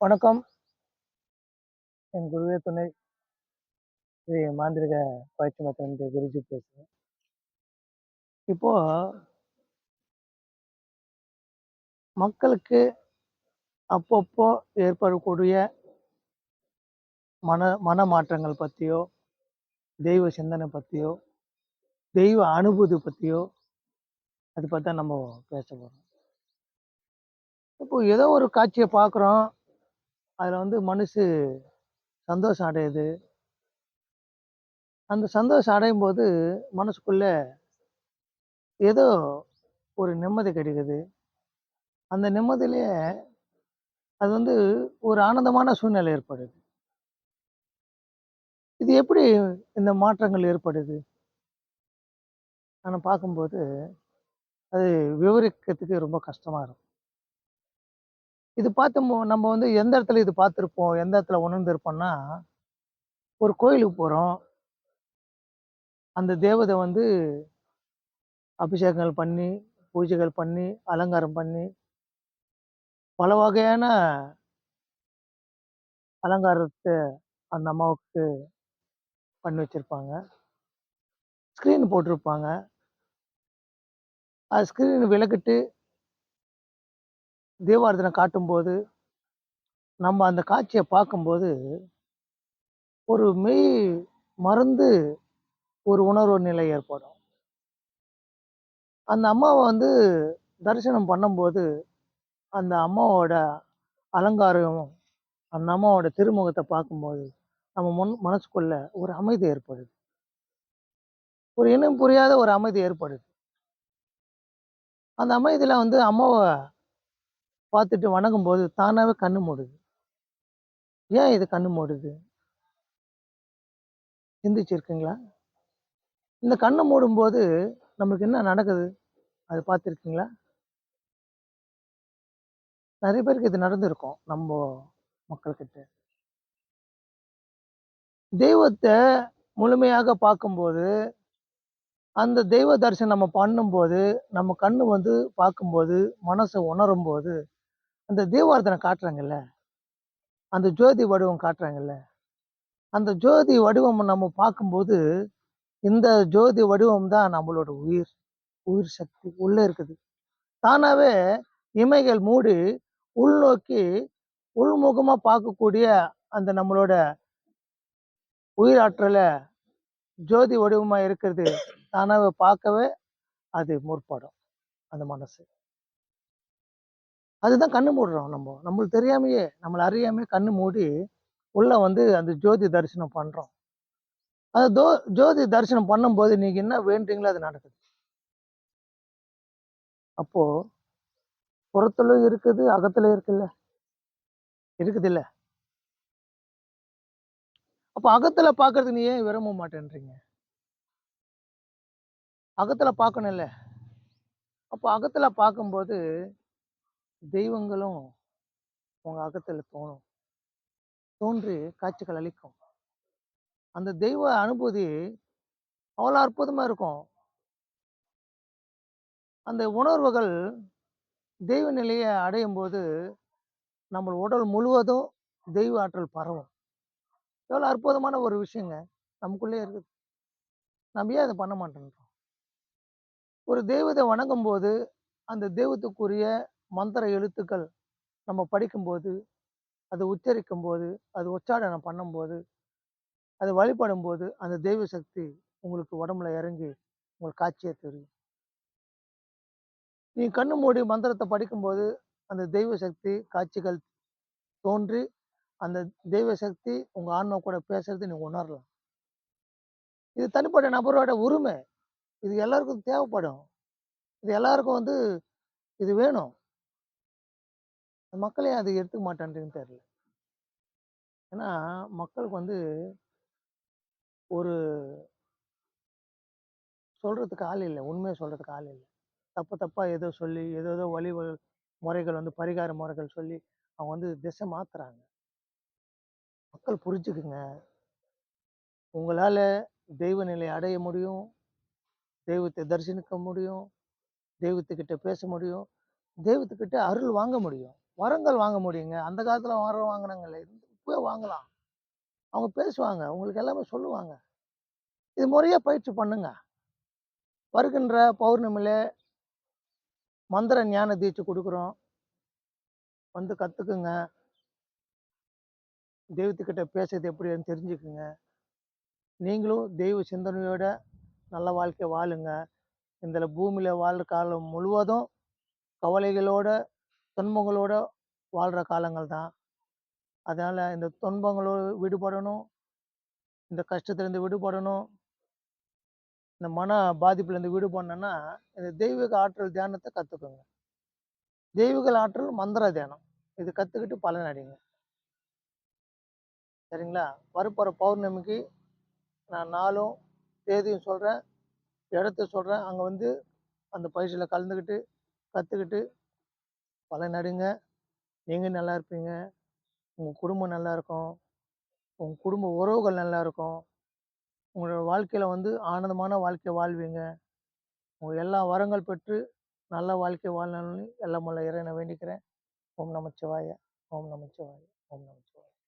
வணக்கம். என் குருவே துணை. ஸ்ரீ மாந்திரிக பயிற்சி மத்திய குருஜி பேசுகிறேன். இப்போ மக்களுக்கு அப்பப்போ ஏற்படக்கூடிய மன மன மாற்றங்கள் பற்றியோ தெய்வ சிந்தனை பற்றியோ தெய்வ அனுபூதி பற்றியோ அது பற்றி தான் நம்ம பேச போகிறோம் இப்போ ஏதோ ஒரு காட்சியை பார்க்குறோம் அதில் வந்து மனசு சந்தோஷம் அடையுது. அந்த சந்தோஷம் அடையும் போது மனசுக்குள்ளே ஏதோ ஒரு நிம்மதி கிடைக்குது. அந்த நிம்மதியிலேயே அது வந்து ஒரு ஆனந்தமான சூழ்நிலை ஏற்படுது. இது எப்படி இந்த மாற்றங்கள் ஏற்படுது? நான் பார்க்கும்போது அது விவரிக்கிறதுக்கு ரொம்ப கஷ்டமாக இருக்கும். இது பார்த்து நம்ம வந்து எந்த இடத்துல இது பார்த்துருப்போம் எந்த இடத்துல உணர்ந்திருப்போம்னா ஒரு கோயிலுக்கு போகிறோம் அந்த தேவதை வந்து அபிஷேகங்கள் பண்ணி பூஜைகள் பண்ணி அலங்காரம் பண்ணி பல வகையான அலங்காரத்தை அந்த அம்மாவுக்கு பண்ணி வச்சிருப்பாங்க. ஸ்க்ரீன் போட்டிருப்பாங்க. அது ஸ்க்ரீன் விளக்கிட்டு தீபாரதனை காட்டும்போது நம்ம அந்த காட்சியை பார்க்கும்போது ஒரு மெய் மறந்து ஒரு உணர்வு நிலை ஏற்படும். அந்த அம்மாவை வந்து தரிசனம் பண்ணும்போது அந்த அம்மாவோட அலங்காரம் அந்த அம்மாவோட திருமுகத்தை பார்க்கும்போது நம்ம முன் மனசுக்குள்ள ஒரு அமைதி ஏற்படுது. ஒரு இனம் புரியாத ஒரு அமைதி ஏற்படுது. அந்த அமைதியில் வந்து அம்மாவை பார்த்துட்டு வணங்கும் போது தானாகவே கண்ணு மூடுது. ஏன் இது கண்ணு மூடுது? சிந்திச்சிருக்கீங்களா? இந்த கண்ணை மூடும்போது நம்மளுக்கு என்ன நடக்குது? அது பார்த்துருக்கீங்களா? நிறைய பேருக்கு இது நடந்திருக்கும் நம்ம மக்கள்கிட்ட. தெய்வத்தை முழுமையாக பார்க்கும்போது அந்த தெய்வ தரிசனம் நம்ம பண்ணும்போது நம்ம கண்ணு வந்து பார்க்கும்போது மனசை உணரும்போது அந்த தீபாரதனை காட்டுறாங்கல்ல? அந்த ஜோதி வடிவம் காட்டுறாங்கல்ல? அந்த ஜோதி வடிவம் நம்ம பார்க்கும்போது இந்த ஜோதி வடிவம் தான் நம்மளோட உயிர். உயிர் சக்தி உள்ளே இருக்குது. தானாவே இமைகள் மூடி உள்நோக்கி உள்முகமா பார்க்கக்கூடிய அந்த நம்மளோட உயிராற்றலை ஜோதி வடிவமா இருக்கிறது தானாகவே பார்க்கவே அது முற்படும். அந்த மனசு. அதுதான் கண்ணு மூடுறோம் நம்ம. நம்மளுக்கு தெரியாமையே நம்மளை அறியாமையே கண்ணு மூடி உள்ளே வந்து அந்த ஜோதி தரிசனம் பண்ணுறோம் அந்த தோ ஜோதி தரிசனம் பண்ணும்போது நீங்க என்ன வேண்டீங்களோ அது நடக்குது. அப்போ புறத்துல இருக்குது அகத்துல இருக்குல்ல? இருக்குது இல்லை அப்போ அகத்தில் பார்க்கறதுக்கு நீ ஏன் விரும்ப மாட்டேன்றீங்க? அகத்தில் பார்க்கணும்ல அப்போ அகத்தில் பார்க்கும்போது தெய்வங்களும் உங்க அகத்துல தோணும். தோன்றி காட்சிகள் அளிக்கும். அந்த தெய்வ அனுபூதி அவ்வளோ அற்புதமா இருக்கும். அந்த உணர்வுகள் தெய்வ நிலையை அடையும் போது நம்ம உடல் முழுவதும் தெய்வ ஆற்றல் பரவும். எவ்வளோ அற்புதமான ஒரு விஷயங்க. நமக்குள்ளே இருக்குது. நம்ம ஏன் அதை பண்ண மாட்டேன்றோம்? ஒரு தெய்வத்தை வணங்கும் போது அந்த தெய்வத்துக்குரிய மந்திர எழுத்துக்கள் நம்ம படிக்கும்போது அது உச்சரிக்கும் போது அது உச்சாடனம் பண்ணும்போது அது வழிபடும் போது அந்த தெய்வ சக்தி உங்களுக்கு உடம்புல இறங்கி உங்களுக்கு காட்சியை தெரியும். நீ கண்ணு மூடி மந்திரத்தை படிக்கும்போது அந்த தெய்வ சக்தி காட்சிகள் தோன்றி அந்த தெய்வ சக்தி உங்கள் ஆன்மா கூட பேசுறது நீ உணரலாம். இது தனிப்பட்ட நபரோட உரிமை. இது எல்லாருக்கும் தேவைப்படும். இது எல்லாருக்கும் வந்து இது வேணும். மக்களே அது எடுத்துக்க மாட்டான்றதுன்னு தெரியல ஏன்னா மக்களுக்கு வந்து ஒரு சொல்றதுக்கு ஆள் இல்லை. உண்மையை சொல்றதுக்கு ஆள் இல்லை. தப்பு தப்பா ஏதோ சொல்லி ஏதோ ஏதோ வழி முறைகள் வந்து பரிகார முறைகள் சொல்லி அவங்க வந்து திசை மாத்துறாங்க. மக்கள் புரிஞ்சுக்குங்க. உங்களால தெய்வ நிலை அடைய முடியும். தெய்வத்தை தரிசனிக்க முடியும். தெய்வத்துக்கிட்ட பேச முடியும். தெய்வத்துக்கிட்ட அருள் வாங்க முடியும். வரங்கள் வாங்க முடியுங்க. அந்த காலத்தில் வரம் வாங்கினாங்கல்ல இப்போ வாங்கலாம். அவங்க பேசுவாங்க. உங்களுக்கு எல்லாமே சொல்லுவாங்க. இது முறையாக பயிற்சி பண்ணுங்க. வருகின்ற பௌர்ணமியில மந்திர ஞான தீட்சை கொடுக்குறோம். வந்து கற்றுக்குங்க தெய்வத்துக்கிட்ட பேசுறது எப்படின்னு தெரிஞ்சுக்குங்க. நீங்களும் தெய்வ சிந்தனையோட நல்ல வாழ்க்கை வாழுங்க. இந்த பூமியில் வாழ்கிற காலம் முழுவதும் கவலைகளோட துன்பங்களோட வாழ்ற காலங்கள் தான். அதனால இந்த துன்பங்களோடு விடுபடணும். இந்த கஷ்டத்துலேருந்து விடுபடணும். இந்த மன பாதிப்புலேருந்து விடுபடணும்னா இந்த தெய்வீக ஆற்றல் தியானத்தை கற்றுக்கோங்க தெய்வீக ஆற்றல் மந்திர தியானம். இது கற்றுக்கிட்டு பலன் அடைங்க. சரிங்களா? வரப்போகிற பௌர்ணமிக்கு நான் நாளும் தேதியும் சொல்கிறேன் இடத்த சொல்கிறேன் அங்கே வந்து அந்த பயிற்சியில் கலந்துக்கிட்டு கற்றுக்கிட்டு பல நடுங்க. நீங்கள் நல்லா இருப்பீங்க. உங்கள் குடும்பம் நல்லா இருக்கும். உங்கள் குடும்ப உறவுகள் நல்லா இருக்கும். உங்களோட வாழ்க்கையில் வந்து ஆனந்தமான வாழ்க்கையை வாழ்வீங்க. உங்கள் எல்லா வரங்கள் பெற்று நல்ல வாழ்க்கை வாழணும்னு எல்லாம் உள்ள இறைவனை வேண்டிக்கிறேன். ஓம் நமச்சிவாய. ஓம் நமச்சிவாய. ஓம் நமச்சிவாய.